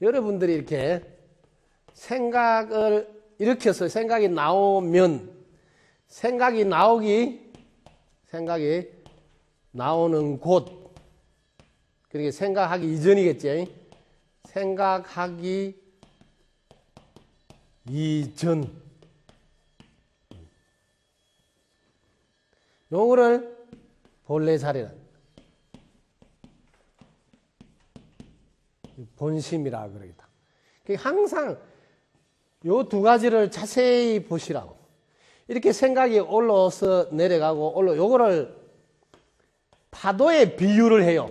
여러분들이 이렇게 생각을 일으켜서 생각이 나오면 생각이 나오기 생각이 나오는 곳. 그러니까 생각하기 이전이겠지. 생각하기 이전. 요거를 본래 자리라 본심이라 그러겠다. 그러니까 항상 요 두 가지를 자세히 보시라고. 이렇게 생각이 올라서 내려가고 올라 요거를 파도에 비유를 해요.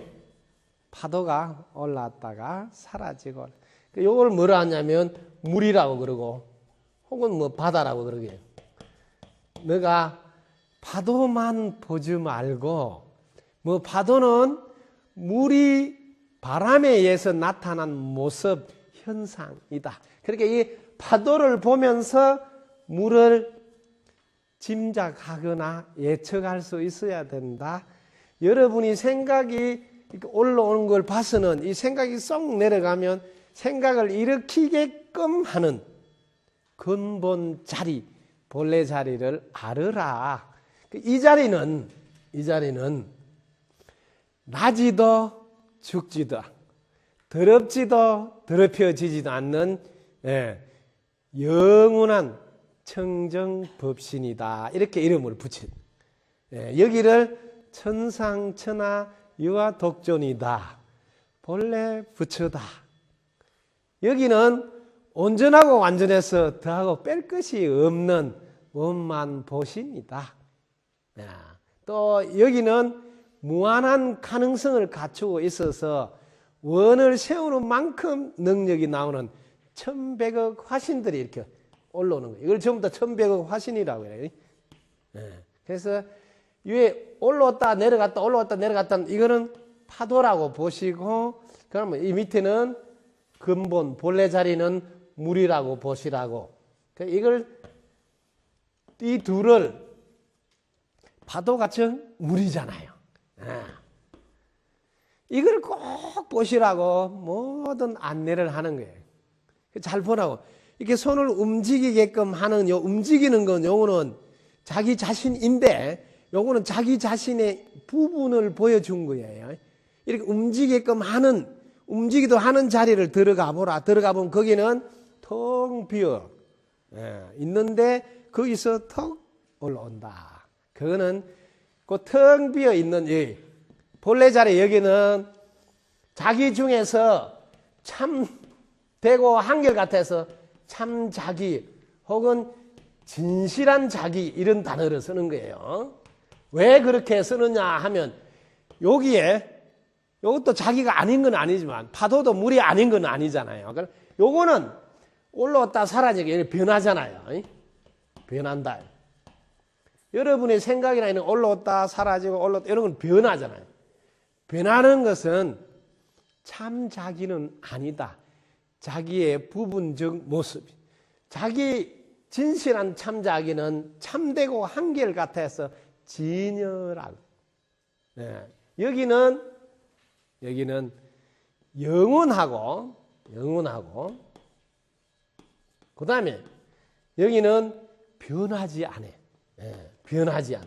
파도가 올랐다가 사라지고. 그 요걸 뭐라 하냐면 물이라고 그러고 혹은 뭐 바다라고 그러게. 너가 파도만 보지 말고 뭐 파도는 물이 바람에 의해서 나타난 모습 현상이다. 그렇게 이 파도를 보면서 물을 짐작하거나 예측할 수 있어야 된다. 여러분이 생각이 올라오는 걸 봐서는 이 생각이 쏙 내려가면 생각을 일으키게끔 하는 근본 자리, 본래 자리를 알으라. 그이 자리는, 이 자리는 나지도 죽지도 더럽지도 더럽혀지지도 않는 예, 영원한 청정법신이다. 이렇게 이름을 붙인. 예, 여기를 천상천하 유아 독존이다. 본래 부처다. 여기는 온전하고 완전해서 더하고 뺄 것이 없는 원만 보신이다. 야, 또 여기는 무한한 가능성을 갖추고 있어서 원을 세우는 만큼 능력이 나오는 천백억 화신들이 이렇게 올라오는 거예요. 이걸 전부 다 천백억 화신이라고 해요. 예. 그래서 위에 올라왔다 내려갔다 올라왔다 내려갔다 이거는 파도라고 보시고 그러면 이 밑에는 근본 본래 자리는 물이라고 보시라고 그 이걸 이 둘을 파도 같은 물이잖아요. 예. 이걸 꼭 보시라고 모든 안내를 하는 거예요. 잘 보라고. 이렇게 손을 움직이게끔 하는 요 움직이는 건 요거는 자기 자신인데 요거는 자기 자신의 부분을 보여준 거예요. 이렇게 움직이게끔 하는 움직이도 하는 자리를 들어가 보라. 들어가 보면 거기는 텅 비어 예, 있는데 거기서 턱 올라온다. 그거는 그 텅 비어 있는 이 본래 자리 여기는 자기 중에서 참 되고 한결 같아서 참 자기 혹은 진실한 자기 이런 단어를 쓰는 거예요. 왜 그렇게 쓰느냐 하면 여기에 이것도 자기가 아닌 건 아니지만 파도도 물이 아닌 건 아니잖아요. 요거는 올라왔다 사라지게 변하잖아요. 변한다. 여러분의 생각이나 이런 올라왔다 사라지고 올라왔다 이런 건 변하잖아요. 변하는 것은 참 자기는 아니다. 자기의 부분적 모습. 자기 진실한 참 자기는 참되고 한결 같아서 진열하고. 네. 여기는 여기는 영원하고 영원하고 그 다음에 여기는 변하지 않아. 네. 변하지 않아.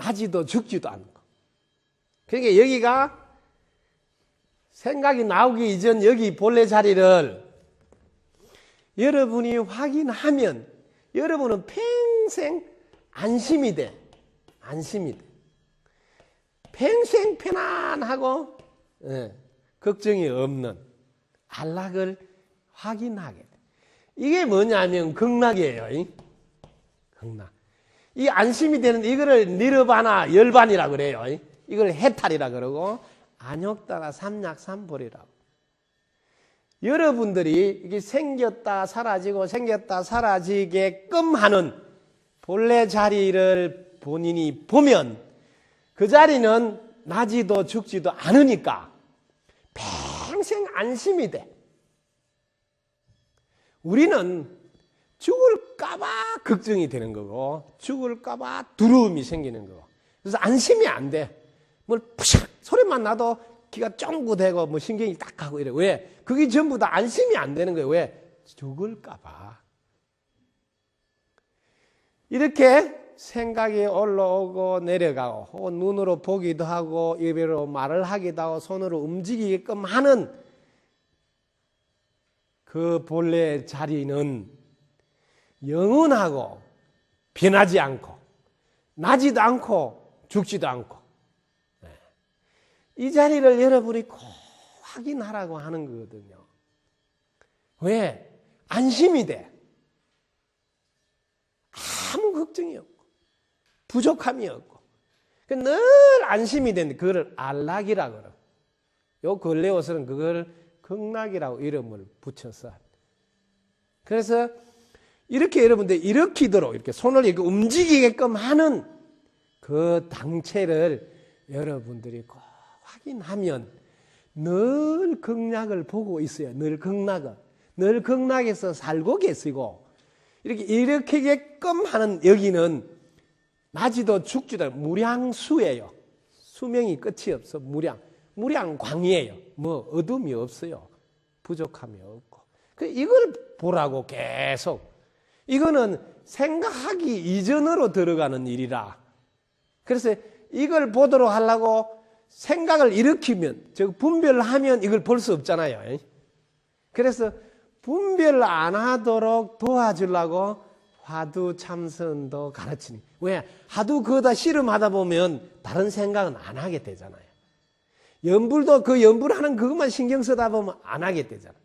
나지도 죽지도 않고. 그러니까 여기가 생각이 나오기 이전 여기 본래 자리를 여러분이 확인하면 여러분은 평생 안심이 돼. 안심이 돼. 평생 편안하고 예, 걱정이 없는 안락을 확인하게 돼. 이게 뭐냐면 극락이에요. 이? 극락. 이 안심이 되는 이거를 니르바나 열반이라 그래요. 이걸 해탈이라 그러고 안욕다가 삼약 삼볼이라고. 여러분들이 이게 생겼다 사라지고 생겼다 사라지게끔 하는 본래 자리를 본인이 보면 그 자리는 나지도 죽지도 않으니까 평생 안심이 돼. 우리는 죽을까봐 걱정이 되는 거고, 죽을까봐 두려움이 생기는 거고. 그래서 안심이 안 돼. 뭘 푸샥 소리만 나도 기가 쫑구되고 뭐 신경이 딱 가고 이래. 왜? 그게 전부 다 안심이 안 되는 거예요. 왜? 죽을까봐. 이렇게 생각이 올라오고 내려가고 혹은 눈으로 보기도 하고 입으로 말을 하기도 하고 손으로 움직이게끔 하는 그 본래 자리는 영원하고 변하지 않고 나지도 않고 죽지도 않고 네. 이 자리를 여러분이 꼭 확인하라고 하는 거거든요. 왜? 안심이 돼. 아무 걱정이 없고 부족함이 없고 그늘 안심이 되는데 그거를 안락이라 그러. 요 근래옷은 그걸 극락이라고 이름을 붙여서 그래서 이렇게 여러분들 일으키도록 이렇게 손을 이렇게 움직이게끔 하는 그 당체를 여러분들이 꼭 확인하면 늘 극락을 보고 있어요. 늘 극락을. 늘 극락에서 살고 계시고 이렇게 일으키게끔 하는 여기는 나지도 죽지도 무량수예요. 수명이 끝이 없어. 무량. 무량광이에요. 뭐 어둠이 없어요. 부족함이 없고. 그 이걸 보라고 계속. 이거는 생각하기 이전으로 들어가는 일이라. 그래서 이걸 보도록 하려고 생각을 일으키면, 즉 분별하면 이걸 볼 수 없잖아요. 그래서 분별 안 하도록 도와주려고 화두 참선도 가르치니. 왜? 하도 그거다 씨름하다 보면 다른 생각은 안 하게 되잖아요. 연불도 그 연불하는 그것만 신경 쓰다 보면 안 하게 되잖아요.